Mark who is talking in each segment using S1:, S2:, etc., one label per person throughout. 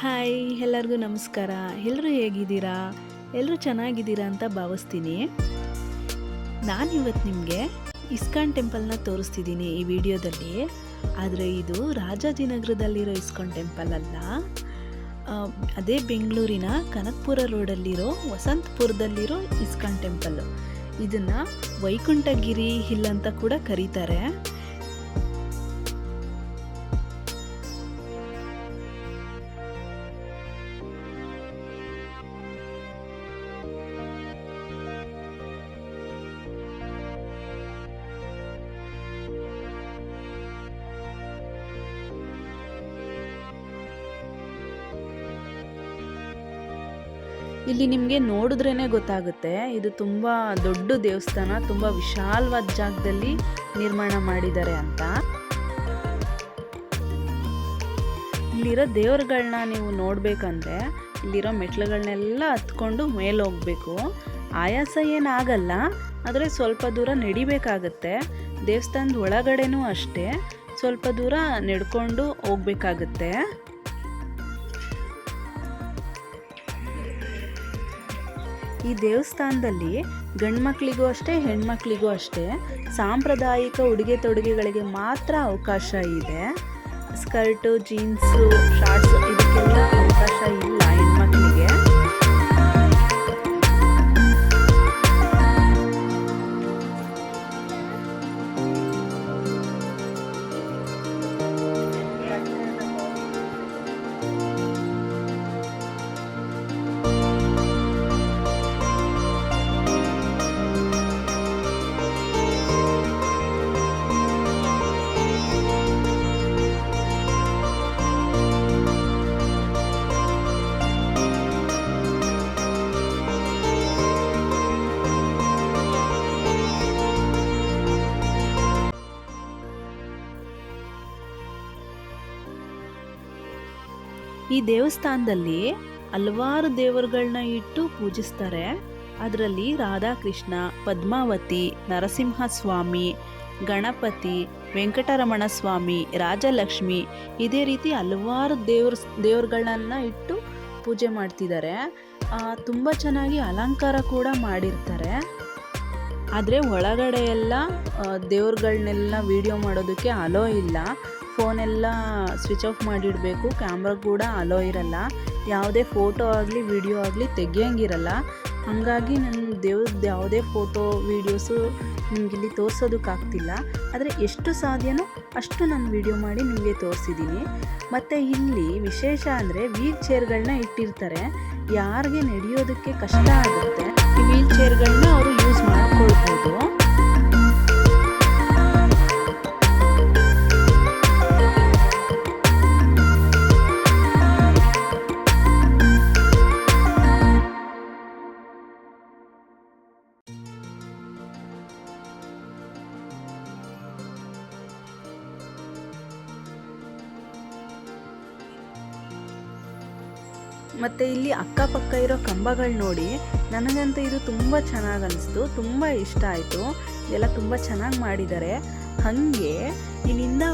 S1: Hi ಎಲ್ಲರಿಗೂ ನಮಸ್ಕಾರ. ಎಲ್ಲರೂ ಹೇಗಿದ್ದೀರಾ? ಎಲ್ಲರೂ ಚೆನ್ನಾಗಿದ್ದೀರಾ ಅಂತ ಭಾವಿಸ್ತೀನಿ. ನಾನಿವತ್ತು ನಿಮಗೆ ಇಸ್ಕಾನ್ ಟೆಂಪಲ್ನ ತೋರಿಸ್ತಿದ್ದೀನಿ ಈ ವಿಡಿಯೋದಲ್ಲಿ. ಆದರೆ ಇದು ರಾಜಾಜಿನಗರದಲ್ಲಿರೋ ಇಸ್ಕಾನ್ ಟೆಂಪಲ್ ಅಲ್ಲ. ಅದೇ ಬೆಂಗಳೂರಿನ ಕನಕಪುರ ರೋಡಲ್ಲಿರೋ ವಸಂತಪುರದಲ್ಲಿರೋ ಇಸ್ಕಾನ್ ಟೆಂಪಲ್. ಇದನ್ನು ವೈಕುಂಠಗಿರಿ ಹಿಲ್ ಅಂತ ಕೂಡ ಕರೀತಾರೆ. ಇಲ್ಲಿ ನಿಮಗೆ ನೋಡಿದ್ರೇ ಗೊತ್ತಾಗುತ್ತೆ. ಇದು ತುಂಬ ದೊಡ್ಡ ದೇವಸ್ಥಾನ, ತುಂಬ ವಿಶಾಲವಾದ ಜಾಗದಲ್ಲಿ ನಿರ್ಮಾಣ ಮಾಡಿದ್ದಾರೆ ಅಂತ. ಇಲ್ಲಿರೋ ದೇವ್ರುಗಳನ್ನ ನೀವು ನೋಡಬೇಕಂದ್ರೆ, ಇಲ್ಲಿರೋ ಮೆಟ್ಲುಗಳನ್ನೆಲ್ಲ ಹತ್ಕೊಂಡು ಮೇಲೆ ಹೋಗಬೇಕು. ಆಯಾಸ ಏನಾಗಲ್ಲ, ಆದರೆ ಸ್ವಲ್ಪ ದೂರ ನಡಿಬೇಕಾಗತ್ತೆ. ದೇವಸ್ಥಾನದ ಒಳಗಡೆನೂ ಅಷ್ಟೇ, ಸ್ವಲ್ಪ ದೂರ ನಡ್ಕೊಂಡು ಹೋಗ್ಬೇಕಾಗತ್ತೆ. ಈ ದೇವಸ್ಥಾನದಲ್ಲಿ ಗಂಡ್ಮಕ್ಳಿಗೂ ಅಷ್ಟೇ, ಹೆಣ್ಮಕ್ಳಿಗೂ ಅಷ್ಟೇ ಸಾಂಪ್ರದಾಯಿಕ ಉಡುಗೆ ತೊಡುಗೆಗಳಿಗೆ ಮಾತ್ರ ಅವಕಾಶ ಇದೆ. ಸ್ಕರ್ಟು, ಜೀನ್ಸು, ಶಾರ್ಟ್ಸು ಇದಕ್ಕೆಲ್ಲ ಅವಕಾಶ ಇಲ್ಲ ಈ ದೇವಸ್ಥಾನದಲ್ಲಿ ಹಲವಾರು ದೇವರುಗಳನ್ನ ಇಟ್ಟು ಪೂಜಿಸ್ತಾರೆ. ಅದರಲ್ಲಿ ರಾಧಾಕೃಷ್ಣ, ಪದ್ಮಾವತಿ ನರಸಿಂಹ ಸ್ವಾಮಿ ಗಣಪತಿ ವೆಂಕಟರಮಣ ಸ್ವಾಮಿ ರಾಜಲಕ್ಷ್ಮಿ ಇದೇ ರೀತಿ ಹಲವಾರು ದೇವ್ರ ದೇವ್ರುಗಳನ್ನ ಇಟ್ಟು ಪೂಜೆ ಮಾಡ್ತಿದ್ದಾರೆ. ತುಂಬ ಚೆನ್ನಾಗಿ ಅಲಂಕಾರ ಕೂಡ ಮಾಡಿರ್ತಾರೆ. ಆದರೆ ಒಳಗಡೆ ಎಲ್ಲ ದೇವ್ರುಗಳನ್ನೆಲ್ಲ ವೀಡಿಯೋ ಮಾಡೋದಕ್ಕೆ ಅಲೋ ಇಲ್ಲ. ಫೋನೆಲ್ಲ ಸ್ವಿಚ್ ಆಫ್ ಮಾಡಿಡಬೇಕು, ಕ್ಯಾಮ್ರಾ ಕೂಡ ಅಲೋ ಇರಲ್ಲ. ಯಾವುದೇ ಫೋಟೋ ಆಗಲಿ, ವಿಡಿಯೋ ಆಗಲಿ ತೆಗಿಯೋಂಗಿರಲ್ಲ. ಹಾಗಾಗಿ ನನ್ನ ದೇವ್ರದ್ದು ಯಾವುದೇ ಫೋಟೋ, ವೀಡಿಯೋಸು ನಿಮಗಿಲ್ಲಿ ತೋರಿಸೋದಕ್ಕಾಗ್ತಿಲ್ಲ. ಆದರೆ ಎಷ್ಟು ಸಾಧ್ಯನೋ ಅಷ್ಟು ನಾನು ವಿಡಿಯೋ ಮಾಡಿ ನಿಮಗೆ ತೋರಿಸಿದ್ದೀನಿ ಮತ್ತು ಇಲ್ಲಿ ವಿಶೇಷ ಅಂದರೆ ವೀಲ್ ಚೇರ್ಗಳನ್ನ ಇಟ್ಟಿರ್ತಾರೆ. ಯಾರಿಗೆ ನಡೆಯೋದಕ್ಕೆ ಕಷ್ಟ ಆಗುತ್ತೆ, ಈ ವೀಲ್ ಚೇರ್ಗಳನ್ನ ಅವರು ಯೂಸ್ ಮಾಡ್ಕೊಳ್ಬೋದು. ಮತ್ತು ಇಲ್ಲಿ ಅಕ್ಕಪಕ್ಕ ಇರೋ ಕಂಬಗಳು ನೋಡಿ ನನಗಂತೂ ಇದು ತುಂಬ ಚೆನ್ನಾಗಿ ಅನಿಸ್ತು, ತುಂಬ ಇಷ್ಟ ಆಯಿತು. ಇದೆಲ್ಲ ತುಂಬ ಚೆನ್ನಾಗಿ ಮಾಡಿದ್ದಾರೆ ಹಾಗೆ ಇಲ್ಲಿಂದ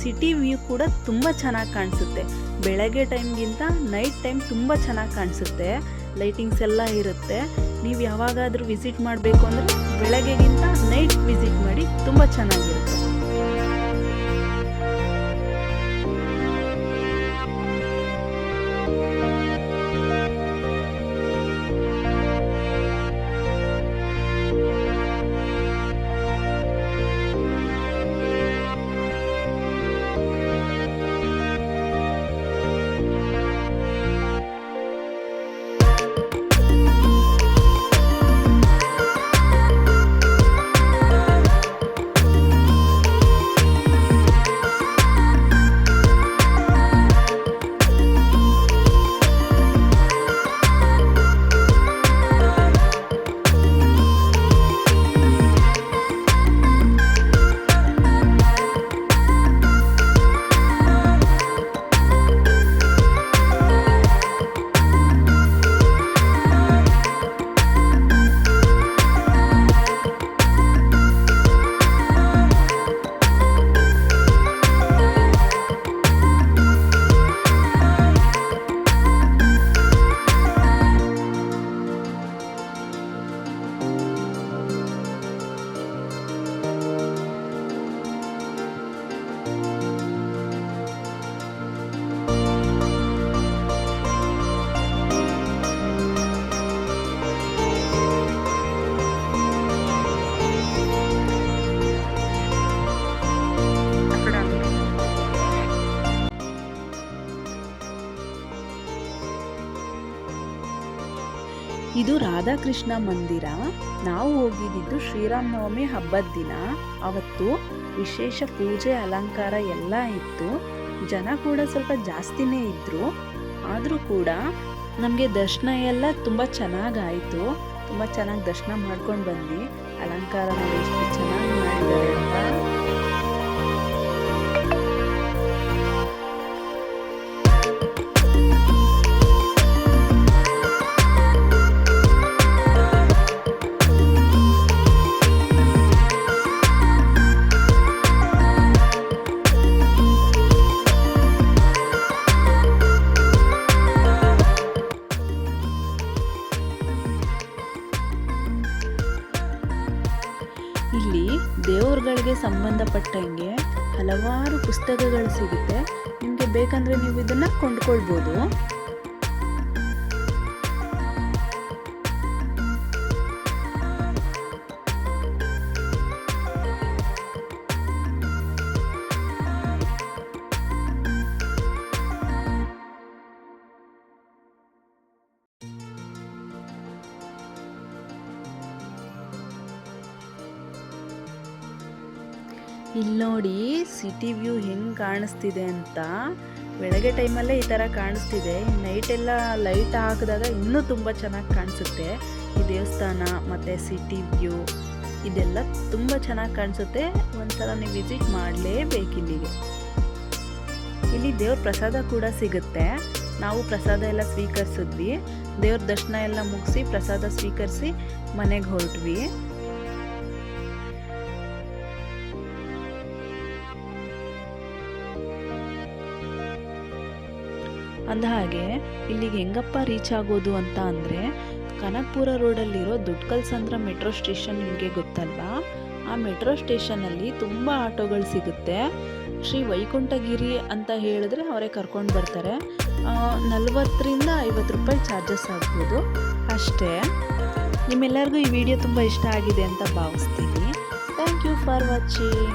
S1: ಸಿಟಿ ವ್ಯೂ ಕೂಡ ತುಂಬ ಚೆನ್ನಾಗಿ ಕಾಣಿಸುತ್ತೆ. ಬೆಳಗ್ಗೆ ಟೈಮ್ಗಿಂತ ನೈಟ್ ಟೈಮ್ ತುಂಬ ಚೆನ್ನಾಗಿ ಕಾಣಿಸುತ್ತೆ. ಲೈಟಿಂಗ್ಸ್ ಎಲ್ಲ ಇರುತ್ತೆ. ನೀವು ಯಾವಾಗಾದರೂ ವಿಸಿಟ್ ಮಾಡಬೇಕು ಅಂದರೆ ಬೆಳಗ್ಗೆಗಿಂತ ನೈಟ್ ವಿಸಿಟ್ ಮಾಡಿ ತುಂಬ ಚೆನ್ನಾಗಿರುತ್ತೆ. ಇದು ರಾಧಾಕೃಷ್ಣ ಮಂದಿರ. ನಾವು ಹೋಗಿದ್ದು ಶ್ರೀರಾಮನವಮಿ ಹಬ್ಬದ ದಿನ. ಅವತ್ತು ವಿಶೇಷ ಪೂಜೆ, ಅಲಂಕಾರ ಎಲ್ಲ ಇತ್ತು. ಜನ ಕೂಡ ಸ್ವಲ್ಪ ಜಾಸ್ತಿನೇ ಇದ್ದರು ಆದರೂ ಕೂಡ ನಮಗೆ ದರ್ಶನ ಎಲ್ಲ ತುಂಬ ಚೆನ್ನಾಗಾಯಿತು. ತುಂಬ ಚೆನ್ನಾಗಿ ದರ್ಶನ ಮಾಡ್ಕೊಂಡು ಬಂದ್ವಿ. ಅಲಂಕಾರ ಎಷ್ಟು ಚೆನ್ನಾಗಿ ಮಾಡಿದ್ದಾರೆ ಅಂತ. ಸಂಬಂಧಪಟ್ಟಂಗೆ ಹಲವಾರು ಪುಸ್ತಕಗಳು ಸಿಗುತ್ತೆ. ನಿಮಗೆ ಬೇಕಂದ್ರೆ ನೀವು ಇದನ್ನು ಕೊಂಡ್ಕೊಳ್ಬೋದು. ಇಲ್ಲಿ ನೋಡಿ ಸಿಟಿ ವ್ಯೂ ಹೆಂಗೆ ಕಾಣಿಸ್ತಿದೆ ಅಂತ. ಬೆಳಗ್ಗೆ ಟೈಮಲ್ಲೇ ಈ ಥರ ಕಾಣಿಸ್ತಿದೆ. ನೈಟ್ ಎಲ್ಲ ಲೈಟ್ ಹಾಕಿದಾಗ ಇನ್ನೂ ತುಂಬ ಚೆನ್ನಾಗಿ ಕಾಣಿಸುತ್ತೆ. ಈ ದೇವಸ್ಥಾನ, ಮತ್ತು ಸಿಟಿ ವ್ಯೂ, ಇದೆಲ್ಲ ತುಂಬ ಚೆನ್ನಾಗಿ ಕಾಣಿಸುತ್ತೆ. ಒಂದ್ಸಲ ನೀವು ವಿಸಿಟ್ ಮಾಡಲೇಬೇಕು ಇಲ್ಲಿಗೆ. ಇಲ್ಲಿ ದೇವ್ರ ಪ್ರಸಾದ ಕೂಡ ಸಿಗುತ್ತೆ. ನಾವು ಪ್ರಸಾದ ಎಲ್ಲ ಸ್ವೀಕರಿಸಿದ್ವಿ. ದೇವ್ರ ದರ್ಶನ ಎಲ್ಲ ಮುಗಿಸಿ ಪ್ರಸಾದ ಸ್ವೀಕರಿಸಿ ಮನೆಗೆ ಹೊರಟ್ವಿ. ಅಂದಹಾಗೆ ಇಲ್ಲಿಗೆ ಹೆಂಗಪ್ಪ ರೀಚ್ ಆಗೋದು ಅಂತ ಅಂದರೆ, ಕನಕಪುರ ರೋಡಲ್ಲಿರೋ ದುಡ್ಕಲ್ಸಂದ್ರ ಮೆಟ್ರೋ ಸ್ಟೇಷನ್ ನಿಮಗೆ ಗೊತ್ತಲ್ವಾ? ಆ ಮೆಟ್ರೋ ಸ್ಟೇಷನಲ್ಲಿ ತುಂಬ ಆಟೋಗಳು ಸಿಗುತ್ತೆ. ಶ್ರೀ ವೈಕುಂಠಗಿರಿ ಅಂತ ಹೇಳಿದ್ರೆ ಅವರೇ ಕರ್ಕೊಂಡು ಬರ್ತಾರೆ. ನಲ್ವತ್ತರಿಂದ ಐವತ್ತು ರೂಪಾಯಿ ಚಾರ್ಜಸ್ ಆಗ್ಬೋದು. ಅಷ್ಟೇ, ನಿಮ್ಮೆಲ್ಲರಿಗೂ ಈ ವಿಡಿಯೋ ತುಂಬ ಇಷ್ಟ ಆಗಿದೆ ಅಂತ ಭಾವಿಸ್ತೀನಿ. Thank you for watching